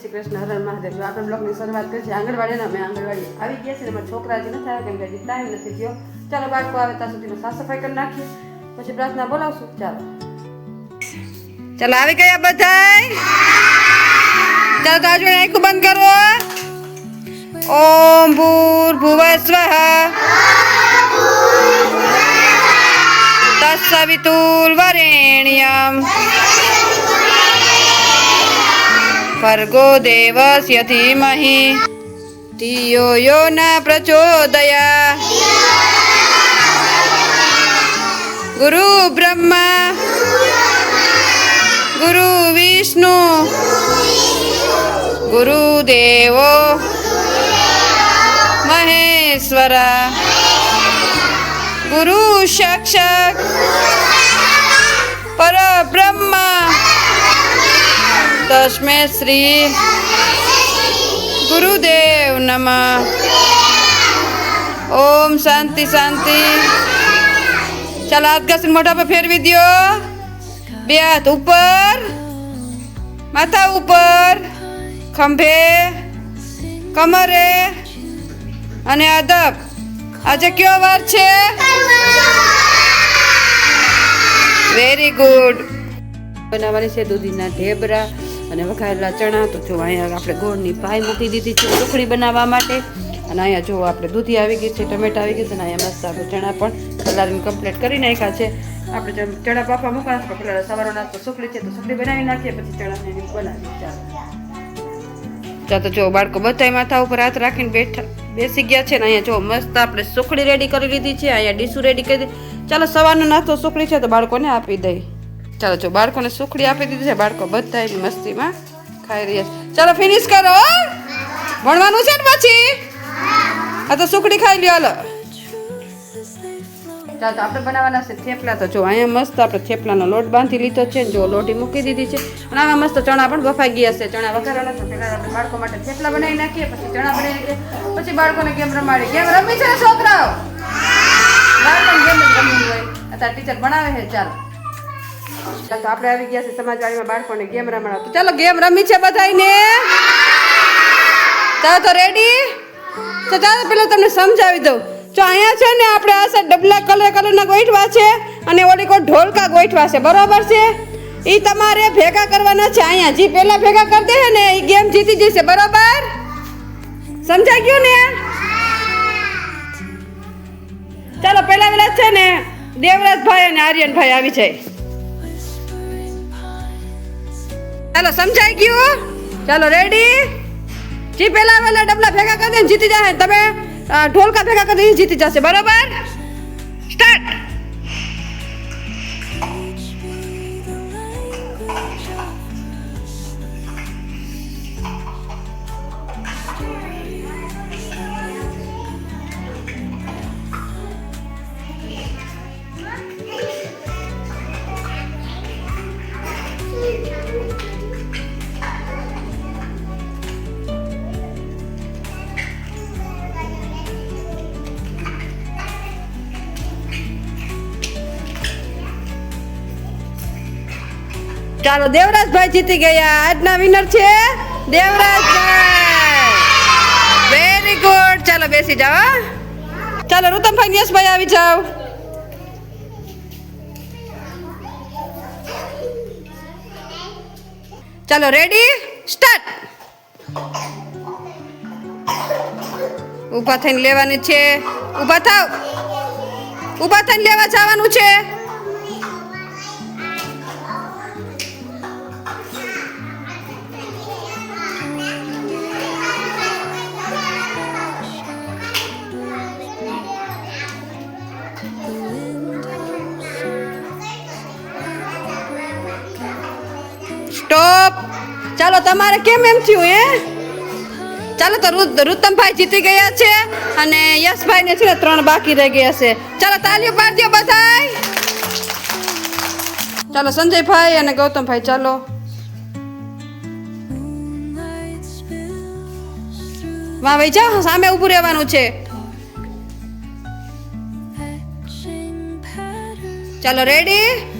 શ્રી કૃષ્ણ હર હર મહાદેવ. જો આપણે બ્લોગની શરૂઆત કરી છે આંગણવાડીના અમે આંગણવાડી આવી ગયા છે ને અમારા છોકરા હજી નથી આવ્યા, કેમ કે હજી ટાઈમ નથી થયો. ચાલો બાળકો આવે, ત્યાં સુધીમાં સાફ સફાઈ કરી નાખીએ. પછી પ્રાર્થના બોલાવશું. ચાલો. ચાલો, આવી ગયા બધાય? ચાલો, તો આજુ આંખું બંધ કરો ઓમ ભૂર ભુવ સ્વઃ. તત્સવિતુલ વરેણ્યમ. ભર્ગો દેવસ્ય ધીમહિ ધિયો યો ન પ્રચોદયા ગુરુ બ્રહ્મા ગુરુ વિષ્ણુ ગુરુદેવો મહેશ્વર ગુરુ સાક્ષાત પરબ્રહ્મ તસ્મે શ્રી ગુરુદેવ નમ. ઓમ શાંતિ શાંતિ. ચાલો હાથ ઘસીને મોઢા પર ફેરવી દ્યો. બે હાથ ઉપર, માથા ઉપર, ખંભે, કમરે અને અદબ આજે કયો વાર છે? વેરી ગુડ બનાવવાની છે દૂધીના ઢેબરા. અને વઘારેલા ચણા, તો જો અહીંયા આપણે ગોળની પાય મૂકી દીધી છે સુખડી બનાવવા માટે. અને અહીંયા જો આપણે દૂધી આવી ગઈ છે, ટમેટા આવી ગઈ છે, અને અહીંયા મસ્ત આપણે ચણા પણ સલાડીને કમ્પ્લીટ કરી નાખ્યા છે. આપણે જેમ ચણા બાફા મૂકવાના છે પેલા સવારનો નાસ્તો સુખડી છે, તો સુખડી બનાવી નાખીએ, પછી ચણાને બનાવી ચાલો. તો જો બાળકો બધાય માથા ઉપર હાથ રાખીને બેઠા, બેસી ગયા છે, ને અહીંયા જો મસ્ત આપણે સુખડી રેડી કરી લીધી છે, અહીંયા ડીશું રેડી કરી ચાલો, સવારનો નાસ્તો સુખડી છે, તો બાળકોને આપી દઈ. ચાલો, જો બાળકોને સુખડી આપી દીધી છે, બાળકો બધા મસ્તીમાં ખાઈ રહ્યા છે. ચાલો ફિનિશ કરો ભણવાનું છે ને પછી? આ તો સુખડી ખાઈ લ્યો, હાલો. ચાલો, તો આપણે બનાવવાના છે થેપલા. તો જો, અહીંયા મસ્ત આપણે થેપલાનો લોટ બાંધી લીધો છે જો લોટી મૂકી દીધી છે. અને આમાં મસ્ત ચણા પણ બફાઈ ગયા છે. ચણા વઘારવાના છે પહેલાં આપણે બાળકો માટે થેપલા બનાવી નાખીએ, પછી ચણા બનાવી નાખીએ, પછી બાળકોને ગેમ રમાડી ગેમ રમી છે છોકરાઓ? બાળકોને ગેમ જ રમવી હોય. અત્યારે ટીચર ભણાવે છે, ચાલો. તો આપણે આવી ગયા છે સમાજવાડીમાં બાળકોને ગેમ રમાડવા. તો ચાલો ગેમ રમી છે બધાને ચાલો તો રેડી તો ચાલો પેલા તમને સમજાવી દઉં. જો અહીંયા છે ને આપણે આ સાઈડ ડબલા કલર કલરના ગોઠવા છે અને ઓલી કોઈ ઢોલકા ગોઠવા છે. બરોબર છે? એ તમારે ભેગા કરવાના છે અહીંયા. જે પહેલા ભેગા કરી દે ને એ ગેમ જીતી જશે. બરોબર? સમજાઈ ગયું ને? ચાલો પહેલા પેલા છે ને દેવરાજભાઈ અને આર્યનભાઈ આવી જાય. ચાલો સમજાઈ ગયું? ચાલો રેડી જી પેલા પેલા ડબલા ભેગા કરી દે જીતી જાય. તમે ઢોલકા ભેગા કરી જીતી જશે. બરોબર? સ્ટાર્ટ ચાલો દેવરાજભાઈ જીતી ગયા. આજના વિનર છે દેવરાજભાઈ. વેરી ગુડ ચાલો બેસી જાઓ ચાલો રૂતમભાઈ યશભાઈ આવી જાઓ. ચાલો રેડી સ્ટાર્ટ ઊભા થઈને લેવાની છે. ઊભા થાવ. ઊભા થઈને લેવા જવાનું છે. તમારે કેમ એમ થયું એ ચાલો તો રુત- રુતમભાઈ જીતી ગયા છે અને યશભાઈ ને છે ત્રણ બાકી રહી ગયા છે. ચાલો તાલીઓ પાડજો બધાય. ચાલો સંજયભાઈ અને ગૌતમભાઈ, ચાલો. વાહ, ભાઈ, જાઓ, સામે ઊભું રહેવાનું છે. ચાલો રેડી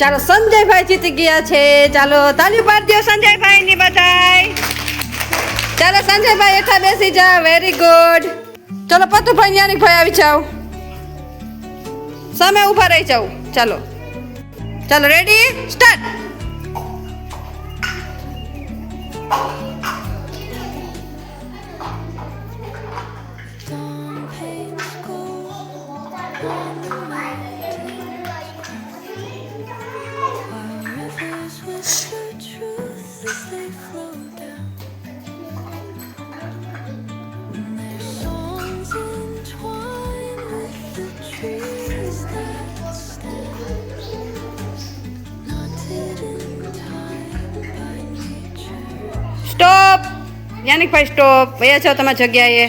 ચાલો સંજયભાઈ જીતી ગયા છે. ચાલો તાલી પાડી દો સંજયભાઈ ની બધાય. ચાલો સંજયભાઈ એઠા બેસી જા. વેરી ગુડ ચાલો પતુભાઈ યાનિક ભાઈ આવી જાઓ. સામે ઊભા રહી જાઓ. ચાલો. ચાલો રેડી સ્ટાર્ટ યાનિકભાઈ સ્ટોપ વયા છો તમારી જગ્યાએ.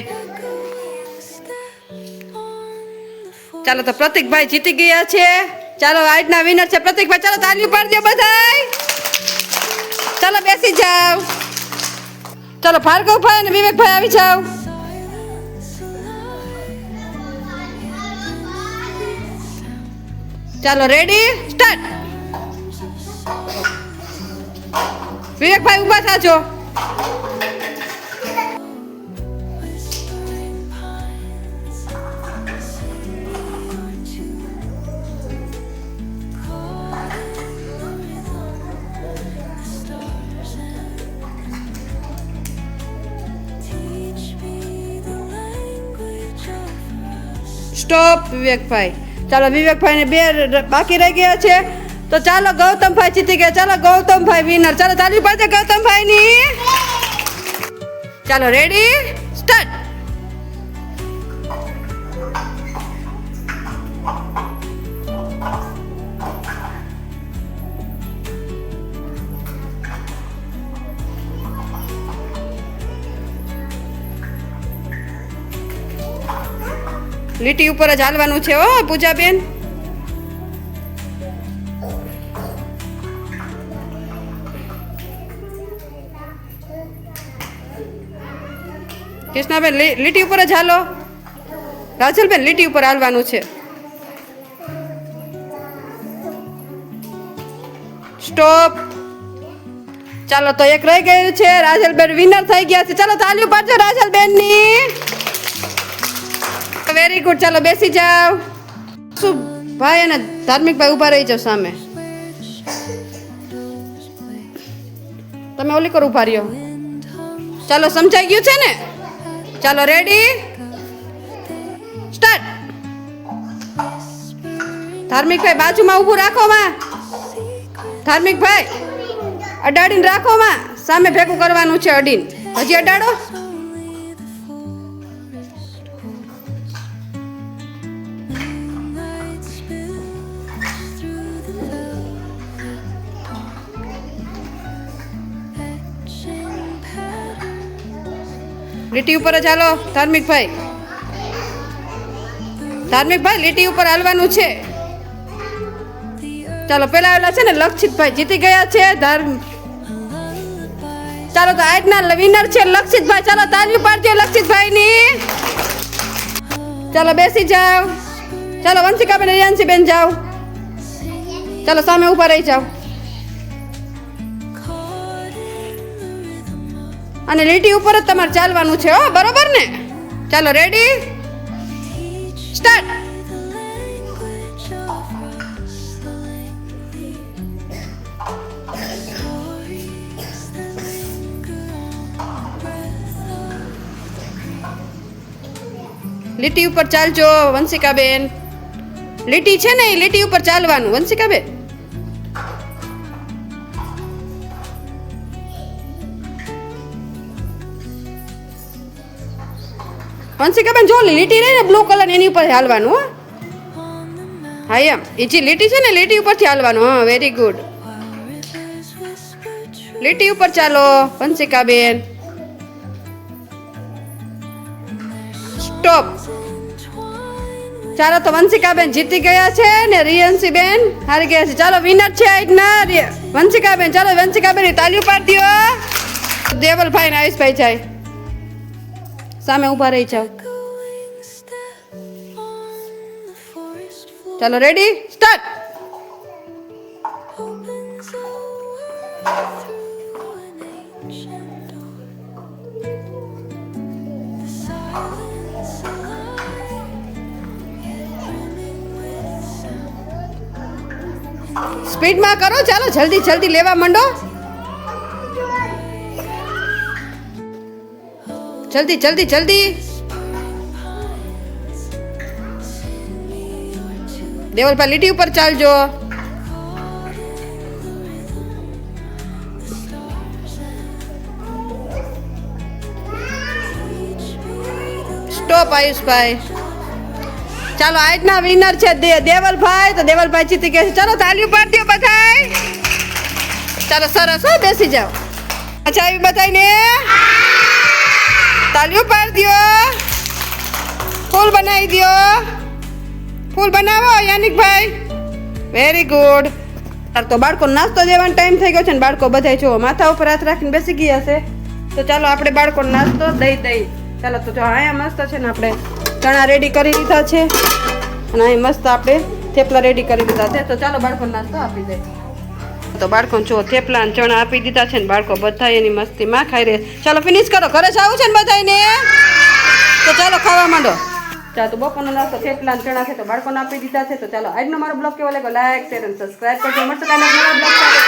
ચાલો તો પ્રતિકભાઈ જીતી ગયા છે. ચાલો, આજના વિનર છે પ્રતિકભાઈ. ચાલો તાલીઓ પાડી દો બધાય. ચાલો, બેસી જાવ ચાલો, ભાર્ગવભાઈ અને વિવેકભાઈ આવી જાવ ચાલો રેડી સ્ટાર્ટ વિવેકભાઈ ઊભા થાજો. સ્ટોપ વિવેકભાઈ ચાલો વિવેકભાઈને બે બાકી રહી ગયા છે. તો ચાલો, ગૌતમભાઈ જીતી ગયા. ચાલો, ગૌતમભાઈ વિનર ચાલો તાલી પાડે ગૌતમભાઈની. ચાલો રેડી લીટી ઉપર જ હાલવાનું છે હો, પૂજાબેન. કૃષ્ણાબેન લીટી ઉપર જ હાલો. રાજલબેન, લીટી ઉપર હાલવાનું છે. સ્ટોપ. ચાલો, તો એક રહી ગયું છે. રાજલબેન વિનર થઈ ગયા છે. ચાલો તાલીઓ પાડજો રાજલબેનની વેરી ગુડ ચાલો બેસી જાઓ. શું, ભાઈ અને ધાર્મિક ભાઈ ઊભા રહી જાઓ સામે. તમે ઓલી કર ઊભા રહ્યો. ચાલો, સમજાઈ ગયું છે ને? ચાલો રેડી સ્ટાર્ટ ધાર્મિક ભાઈ, બાજુમાં ઊભું રાખો માં. ધાર્મિક ભાઈ, અડાડીને રાખો માં. સામે ભેગું કરવાનું છે અડીન. હજી અડાડો? લીટી ઉપર જ હાલો ધાર્મિક ભાઈ ધાર્મિક ભાઈ લીટી ઉપર હાલવાનું છે. ચાલો, પેલા આવેલા છે ને લક્ષિતભાઈ, જીતી ગયા છે, ધર્મ. ચાલો, તો આજના વિનર છે લક્ષિતભાઈ. ચાલો તાલીઓ પાડજો લક્ષિતભાઈ ની ચાલો, બેસી જાઓ. ચાલો, વંશિકાબેન રિયાન્સી બેન જાઓ. ચાલો, સામે ઊભા રહી જાઓ. અને લીટી ઉપર જ તમારે ચાલવાનું છે, હો, બરોબર ને? ચાલો, રેડી? સ્ટાર્ટ! લીટી ઉપર ચાલજો, વંશિકાબેન. લીટી છે ને એ લીટી ઉપર ચાલવાનું, વંશિકાબેન? વંશિકાબેન જો લીટી રહી ને બ્લુ કલર એની ઉપર હાલવાનું, હો. હા, એમ. એ જે લીટી છે ને, લીટી ઉપરથી હાલવાનું, હા વેરી ગુડ. લીટી ઉપર ચાલો વંશિકાબેન સ્ટોપ ચાલો તો વંશિકાબેન જીતી ગયા છે ને રિયન્સી બેન હારી ગયા છે. ચાલો વિનર છે આજના વંશિકા વંશિકાબેન, ચાલો વંશિકાબેન તાલીઓ પાડી દો દેવલભાઈ ને આયુષભાઈ જાય. સામે ઊભા રહી જાઓ. ચાલો રેડી સ્ટાર્ટ સ્પીડમાં કરો ચાલો જલ્દી જલ્દી લેવા માંડો. જલ્દી જલ્દી જલ્દી. દેવલભાઈ લીટી ઉપર ચાલજો. સ્ટોપ આયુષભાઈ. ચાલો આજના વિનર છે દેવલભાઈ. તો દેવલભાઈ જીતી ગયા ચાલો, તાલીઓ પાડી દો બધાય. ચાલો, સરસ હો, બેસી જાઓ. અચ્છા આવી બધાને તાલીઓ પાડી દો ફૂલ બનાવી દો ફૂલ બનાવો, યાનિકભાઈ. વેરી ગુડ તો બાળકો નાસ્તો દેવાનો ટાઈમ થઈ ગયો છે ને બાળકો બધા જો માથા ઉપર હાથ રાખીને બેસી ગયા છે. તો ચાલો આપણે બાળકો નાસ્તો દઈ દઈ. ચાલો તો જો અહીંયા મસ્ત છે ને આપણે ચણા રેડી કરી દીધા છે. અને અહીં મસ્ત આપણે થેપલા રેડી કરી દીધા છે. તો ચાલો બાળકો નાસ્તો આપી દે. તો બાળકો જો થેપલા ચણા આપી દીધા છે ને બાળકો બધા એની મસ્તીમાં ખાઈ રહે. ચાલો ફિનિશ કરો. ઘરે જ આવું છે ને બધાને તો ચાલો ખાવા માંડો. ચાલો તો બપોરનો નાસ્તો, થેપલા ચણા છે તો બાળકોને આપી દીધા છે. તો ચાલો આજનો મારો બ્લોગ કેવો લાગ્યો? લાઈક શેર અને સબસ્ક્રાઈબ કરજો. મળશે નવા બ્લોગ